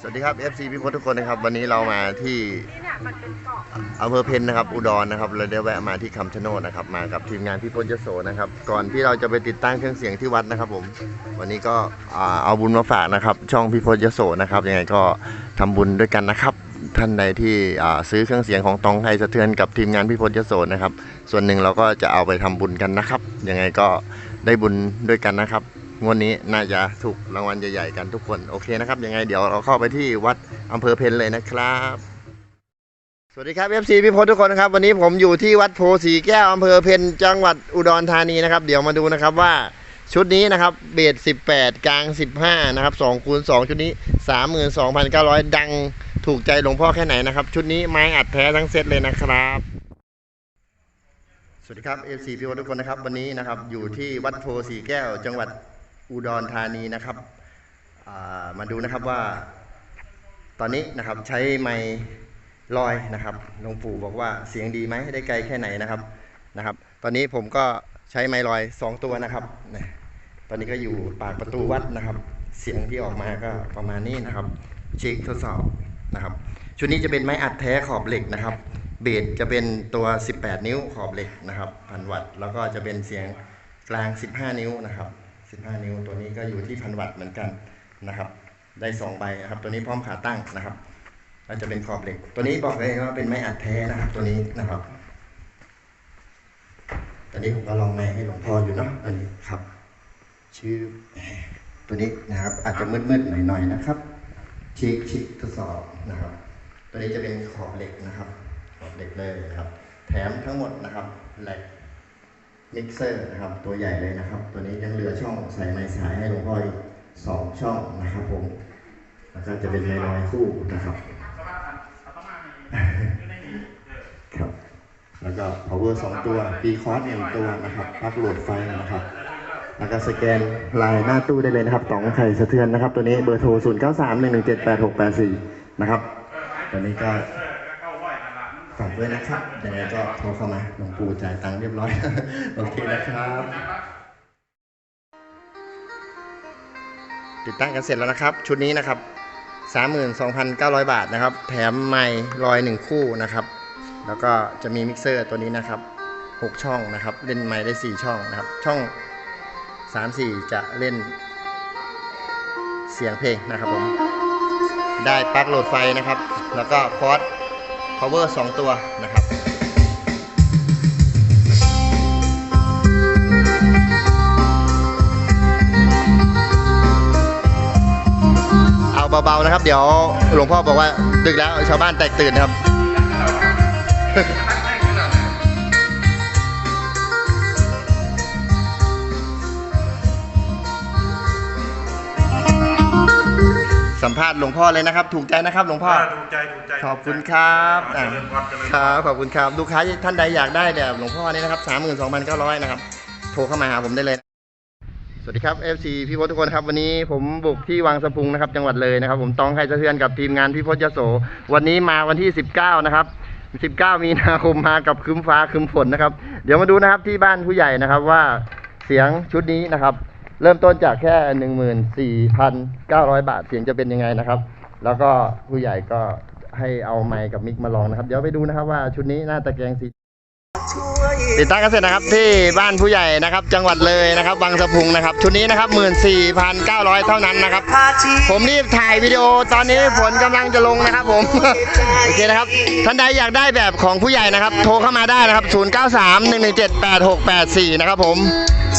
สวัสดีครับ FC พี่พศทุกคนนะครับ วันนี้เรามาที่อำเภอเพนนะครับ อุดรนะครับเราได้แวะมาที่คำชะโนดนะครับ มากับทีมงานพี่พศยโสนะครับ ก่อนที่เราจะไปติดตั้งเครื่องเสียงที่วัดนะครับผม วันนี้ก็อ่าเอาบุญมาฝากนะครับ ช่องพี่พศยโสนะครับยังไงก็ทำบุญด้วยกันนะครับ ท่านใดที่อ่าซื้อเครื่องเสียงของตองไทยสะเทือนกับทีมงานพี่พศยโสนะครับ ส่วนหนึ่งเราก็จะเอาไปทำบุญกันนะครับยังไงก็ได้บุญด้วยกันนะครับ งวดนี้น่าจะถูกรางวัลใหญ่ๆกันทุกคนโอเคนะครับยังไงเดี๋ยวเราเข้าไปที่วัดอำเภอเพนเลยนะครับ สวัสดีครับ FC พี่พศทุกคนนะครับ วันนี้ผมอยู่ที่วัดโพสีแก้วอำเภอเพนจังหวัดอุดรธานีนะครับ เดี๋ยวมาดูนะครับว่าชุดนี้นะครับเบส18 กลาง 15 นะครับ2คูณ2ชุดนี้ 32,900 ดังถูกใจหลวงพ่อแค่ไหนนะครับ ชุดนี้ไม้อัดแท้ทั้งเซตเลยนะครับสวัสดีครับ FC พี่พศทุกคนนะครับ วันนี้นะครับ อยู่ที่วัดโพสีแก้วจังหวัด อุดรธานีนะครับามาดูนะครับว่า ตอนนี้นะครับใช้ไมค์ลอยนะครับหลวงปู่บอกว่าเสียงดีไหมได้ไกลแค่ไหนนะครับนะครับ ตอนนี้ผมก็ใช้ไมค์ลอยสองตัวนะครับตอนนี้ก็อยู่ปากประตูวัดนะครับ เสียงที่ออกมาก็ประมาณนี้นะครับเช็คทดสอบนะครับชุดนี้จะเป็นไม้อัดแท้ขอบเหล็กนะครับ เบสจะเป็นตัว 18 นิ้วขอบเหล็กนะครับพันวัตต์แล้วก็จะเป็นเสียงกลาง 15 นิ้วนะครับ 15 นิ้ว ตัวนี้ก็อยู่ที่พันวัตต์เหมือนกันนะครับ ได้สองใบนะครับ ตัวนี้พร้อมขาตั้งนะครับแล้วจะเป็นขอบเหล็ก ตัวนี้บอกเลยว่าเป็นไม้อัดแท้นะครับ ตัวนี้นะครับตอนนี้ผมก็ลองไม้ให้หลวงพ่ออยู่เนาะอันนี้ครับ ชื่อตัวนี้นะครับ อาจจะมืดๆหน่อยๆนะครับชิคชิคทดสอบนะครับ ตัวนี้จะเป็นขอบเหล็กนะครับ ขอบเหล็กเลยนะครับ แถมทั้งหมดนะครับแหลก มิกเซอร์นะครับ ตัวใหญ่เลยนะครับ ตัวนี้ยังเหลือช่องใส่ไม้สายให้หลวงพ่ออีกสองช่องนะครับผมแล้วก็จะเป็นไม้ลอยคู่นะครับครับ แล้วก็ power สองตัว p c o s หนึ่งตัวนะครับปลั๊กโหลดไฟนะครับแล้วก็สแกนลายหน้าตู้ได้เลยนะครับตองไข่สะเทือนนะครับ ตัวนี้เบอร์โทร 0 9 3 1 1 7 8 6 8 4 นะครับ ตัวนี้ก็ ฝากด้วยนะครับยังไงก็โทรเข้ามาหลวงปู่จ่ายตังค์เรียบร้อย โอเคนะครับติดตั้งกันเสร็จแล้วนะครับ ชุดนี้นะครับ 32,900 บาทนะครับ แถมไมค์ลอยหนึ่งคู่นะครับ แล้วก็จะมีมิกเซอร์ตัวนี้นะครับ 6 ช่องนะครับ เล่นไมค์ได้ 4 ช่องนะครับ ช่อง 3 4 จะเล่นเสียงเพลงนะครับผม ได้ปลั๊กโหลดไฟนะครับ แล้วก็พอร์ต power 2 ตัวนะครับเอาเบาๆนะครับ เดี๋ยวหลวงพ่อบอกว่าดึกแล้วชาวบ้านแตกตื่นนะครับ สัมภาษณ์หลวงพ่อเลยนะครับ ถูกใจนะครับ หลวงพ่อ ถูกใจถูกใจขอบคุณครับอ่าอ่าเจริญพรเจริญพครรับขอบคุณครับลูกค้าท่านใดอยากได้เนี่ยหลวงพ่อนี่นะครับสามหมื่นสองพันเก้าร้อยนะครับโทรเข้ามาหาผมได้เลย สวัสดีครับ FC พี่พศทุกคนครับวันนี้ผมบุกที่วังสะพุงนะครับ จังหวัดเลยนะครับ ผมต้องใครสะเทือนกับทีมงานพี่พศยโส วันนี้มาวันที่ 19 นะครับ 19 มีนาคมมากับคืมฟ้าคืมฝนนะครับ เดี๋ยวมาดูนะครับที่บ้านผู้ใหญ่นะครับว่าเสียงชุดนี้นะครับ เริ่มต้นจากแค่14,900บาทเสียงจะเป็นยังไงนะครับ แล้วก็ผู้ใหญ่ก็ให้เอาไมค์กับมิกมาลองนะครับ เดี๋ยวไปดูนะครับว่าชุดนี้หน้าตะแกรงสีติดตั้งกันเสร็จนะครับที่บ้านผู้ใหญ่นะครับ จังหวัดเลยนะครับบางสะพุงนะครับ ชุดนี้นะครับ 14,900 เท่านั้นนะครับ ผมรีบถ่ายวิดีโอตอนนี้ฝนกำลังจะลงนะครับ ผมโอเคนะครับท่านใดอยากได้แบบของผู้ใหญ่นะครับ โทรเข้ามาได้นะครับ 0931178684 นะครับผม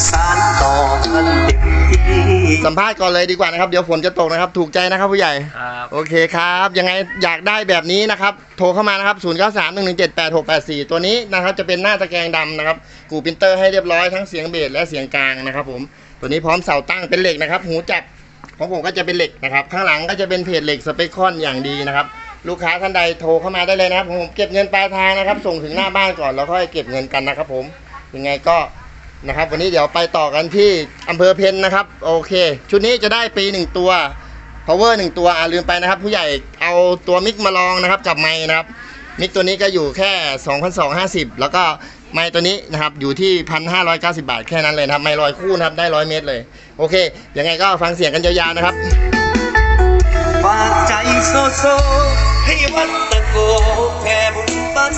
สารต่อกันเต็มที่สัมภาษณ์ก่อนเลยดีกว่านะครับ เดี๋ยวฝนจะตกนะครับ ถูกใจนะครับผู้ใหญ่ ครับโอเคครับ ยังไงอยากได้แบบนี้นะครับ โทรเข้ามานะครับ 0 9 3 1 1 7 8 6 8 4 ตัวนี้นะครับ จะเป็นหน้าตะแกรงดำนะครับ กูปรินเตอร์ให้เรียบร้อยทั้งเสียงเบสและเสียงกลางนะครับ ผม ตัวนี้พร้อมเสาตั้งเป็นเหล็กนะครับ หูจับของผมก็จะเป็นเหล็กนะครับ ข้างหลังก็จะเป็นเพจเหล็กสเปคคอนอย่างดีนะครับ ลูกค้าท่านใดโทรเข้ามาได้เลยนะครับ ผมเก็บเงินปลายทางนะครับ ส่งถึงหน้าบ้านก่อนแล้วค่อยเก็บเงินกันนะครับ ผม ยังไงก็ นะครับ วันนี้เดี๋ยวไปต่อกันที่อำเภอเพนนะครับ โอเค ชุดนี้จะได้ปีหนึ่งตัว power หนึ่งตัวอ่าลืมไปนะครับ ผู้ใหญ่เอาตัวมิกมาลองนะครับกับไม้นะครับ มิกตัวนี้ก็อยู่แค่ 2,250 แล้วก็ไม้ตัวนี้นะครับอยู่ที่ 1,590 บาทแค่นั้นเลยนะครับไม้ลอยคู่นะครับได้ 100 เมตรเลย โอเคยังไงก็ฟังเสียงกันยาวๆนะครับฝากใจโซโซให้วัดตะโกแผ่บุญ